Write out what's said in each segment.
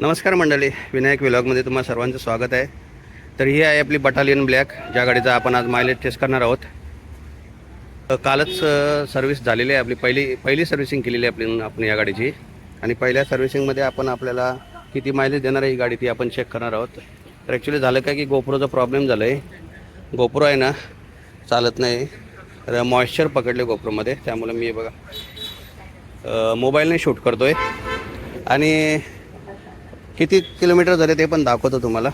नमस्कार मंडळी विनायक विलॉगमध्ये तुम्हाला सर्वांचं स्वागत आहे. तर ही आहे आपली बटालियन ब्लॅक ज्या गाडीचा आपण आज मायलेज टेस्ट करणार आहोत. कालच सर्व्हिस झालेली आहे आपली पहिली पहिली सर्व्हिसिंग केलेली आहे आपली आपण या गाडीची. आणि पहिल्या सर्व्हिसिंगमध्ये आपण आपल्याला किती मायलेज देणार आहे ही गाडी ती आपण चेक करणार आहोत. तर ॲक्च्युली झालं काय की गोप्रोचा प्रॉब्लेम झाला आहे गोप्रो आहे ना चालत नाही. तर मॉइश्चर पकडले गोप्रोमध्ये त्यामुळे मी बघा मोबाईलने शूट करतो आहे आणि किती किलोमीटर झाले ते पण दाखवतो तुम्हाला.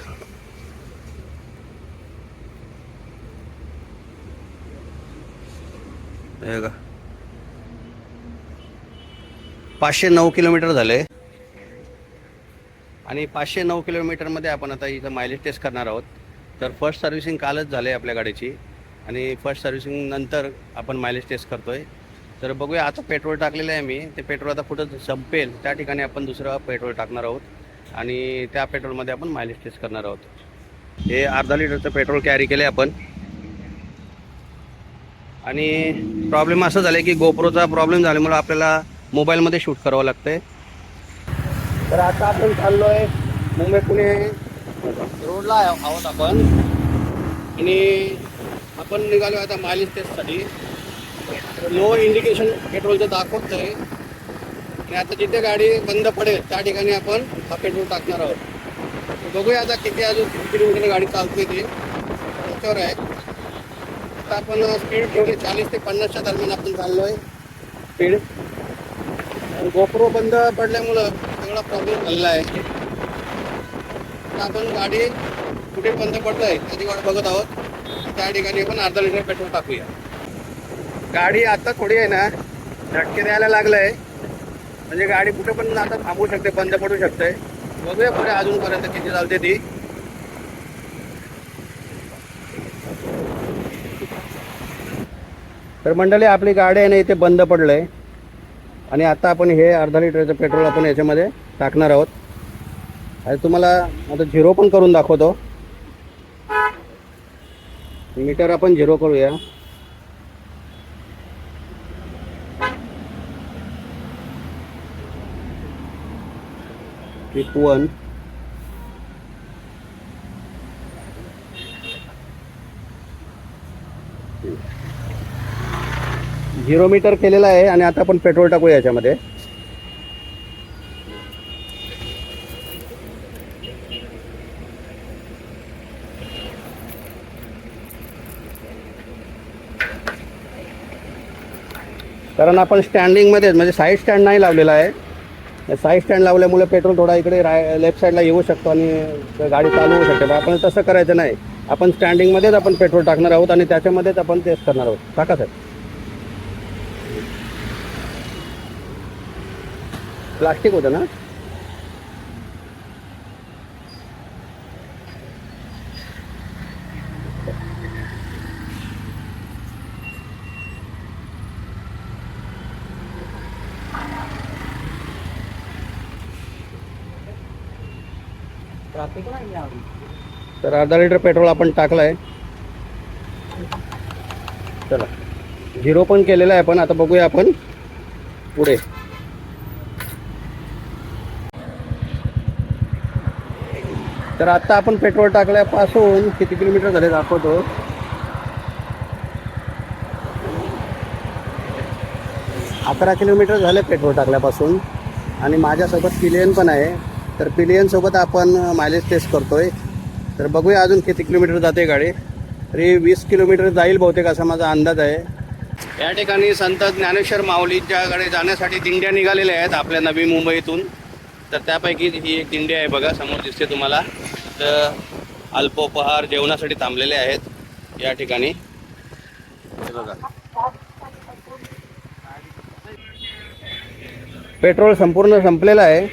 हे पाचशे नऊ किलोमीटर झाले. आणि पाचशे नऊ किलोमीटरमध्ये आपण आता इथं मायलेज टेस्ट करणार आहोत. तर फर्स्ट सर्व्हिसिंग कालच झाले आपल्या गाडीची. आणि फर्स्ट सर्व्हिसिंग नंतर आपण मायलेज टेस्ट करतोय. तर बघूया आता पेट्रोल टाकलेलं आहे मी. ते पेट्रोल आता कुठं संपेल त्या ठिकाणी आपण दुसरं पेट्रोल टाकणार आहोत. आणि त्या पेट्रोलमध्ये आपण मायलेज टेस्ट करणार आहोत. हे अर्धा लिटरचं पेट्रोल कॅरी केलं आहे आपण. आणि प्रॉब्लेम असं झालं की गोप्रोचा प्रॉब्लेम झाल्यामुळं आपल्याला मोबाईलमध्ये शूट करावं लागतंय. तर आता आपण चाललो आहे मुंबई पुणे रोडला आहोत आपण. आणि आपण निघालो आता मायलेज टेस्टसाठी नो इंडिकेशन पेट्रोलचं दाखवत आहे आणि आता जिथे गाडी बंद पडेल त्या ठिकाणी आपण हा पेट्रोल टाकणार आहोत. बघूया आता किती अजून किलोमीटर गाडी चालते ती. त्याच्यावर आहे. आता आपण स्पीड ठेवली चाळीस ते पन्नासच्या दरम्यान आपण चाललो आहे स्पीड गोप्रो बंद पडल्यामुळं सगळा प्रॉब्लेम झालेला आहे. आपण गाडी कुठे बंद पडतोय आहे त्याची वाट बघत आहोत. त्या ठिकाणी आपण अर्धा लिटर पेट्रोल टाकूया. गाडी आता थोडी आहे ना झटके द्यायला लागलंय. म्हणजे गाडी कुठे पण आता थांबू शकते बंद पडू शकते. बघूया पुढे अजूनपर्यंत किती चालते ती. तर मंडळी आपली गाडी आहे ना इथे बंद पडलंय. आणि आता आपण हे अर्धा लिटरचं पेट्रोल आपण याच्यामध्ये टाकणार आहोत. आणि तुम्हाला आता झिरो पण करून दाखवतो. मीटर आपण झिरो करूया. क्लिक वन झिरो मीटर केलेला आहे आणि आता आपण पेट्रोल टाकूया याच्यामध्ये. कारण आपण स्टँडिंगमध्येच म्हणजे साईड स्टँड नाही लावलेला आहे. साईड स्टँड लावल्यामुळे पेट्रोल थोडा इकडे राय लेफ्ट साईडला येऊ शकतो आणि गाडी चालू होऊ शकते. पण आपण तसं करायचं नाही. आपण स्टँडिंगमध्येच आपण पेट्रोल टाकणार आहोत आणि त्याच्यामध्येच आपण तेच करणार आहोत. टाका साहेब? प्लास्टिक होतं ना? तर अर्धा लिटर पेट्रोल आपण टाकलं आहे चला. झिरो पण केलेला आहे आपण. आता बघूया आपण. पुढे. तर आता आपण पेट्रोल टाकल्यापासून किती किलोमीटर झाले दाखवतो. अकरा किलोमीटर झाले पेट्रोल टाकल्यापासून. आणि माझ्यासोबत किलेन पण आहे. तर पिलियनसोबत आपण मायलेज टेस्ट करतोय. तर बघूया अजून किती किलोमीटर जाते गाडी. तरी वीस किलोमीटर जाईल बहुतेक असा माझा अंदाज आहे. या ठिकाणी संत ज्ञानेश्वर माऊलींच्याकडे जाण्यासाठी दिंड्या निघालेल्या आहेत आपल्या नवी मुंबईतून. तर त्यापैकी ही एक दिंडी आहे बघा समोर दिसते तुम्हाला. तर अल्पोपहार जेवणासाठी थांबलेले आहेत या ठिकाणी. बघा. पेट्रोल संपूर्ण संपलेलं आहे.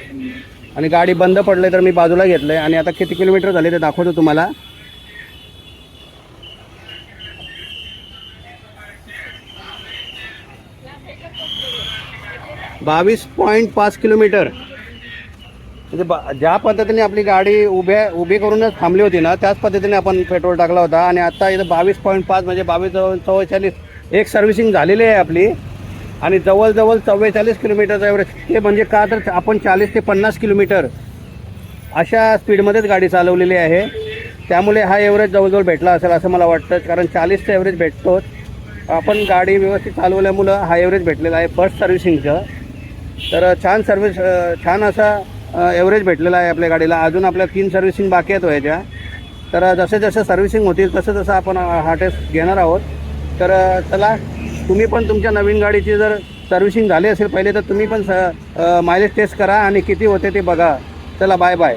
आणि गाडी बंद पडले तर मी बाजूला घेतलं आहे आणि आता किती किलोमीटर झाले ते दाखवतो तुम्हाला. बावीस पॉईंट पाच किलोमीटर. म्हणजे बा ज्या पद्धतीने आपली गाडी उभ्या उभी करूनच थांबली होती ना त्याच पद्धतीने आपण पेट्रोल टाकला होता. आणि आता इथं बावीस पॉईंट पाच म्हणजे बावीस जवळ चव्वेचाळीस एक सर्व्हिसिंग झालेली आहे आपली. आणि जवळजवळ चव्वेचाळीस किलोमीटरचा एवढं ते म्हणजे का तर आपण चाळीस ते पन्नास किलोमीटर अशा स्पीडमध्येच गाडी चालवलेली आहे. त्यामुळे हा एव्हरेज जवळजवळ भेटला असेल असं मला वाटतं. कारण चाळीसचं एव्हरेज भेटतोच. आपण गाडी व्यवस्थित चालवल्यामुळं हा एव्हरेज भेटलेला आहे फर्स्ट सर्व्हिसिंगचं. तर छान सर्व्हिस छान असा एव्हरेज भेटलेला आहे आपल्या गाडीला. अजून आपल्या तीन सर्व्हिसिंग बाकी आहेत व्हायच्या. तर जसे जसे सर्व्हिसिंग होतील तसं तसं आपण हा टेस्ट घेणार आहोत. तर चला तुम्ही पण तुमच्या नवीन गाडीची जर सर्व्हिसिंग झाली असेल पहिले तर तुम्ही पण स मायलेज टेस्ट करा आणि किती होते ते बघा. चला बाय बाय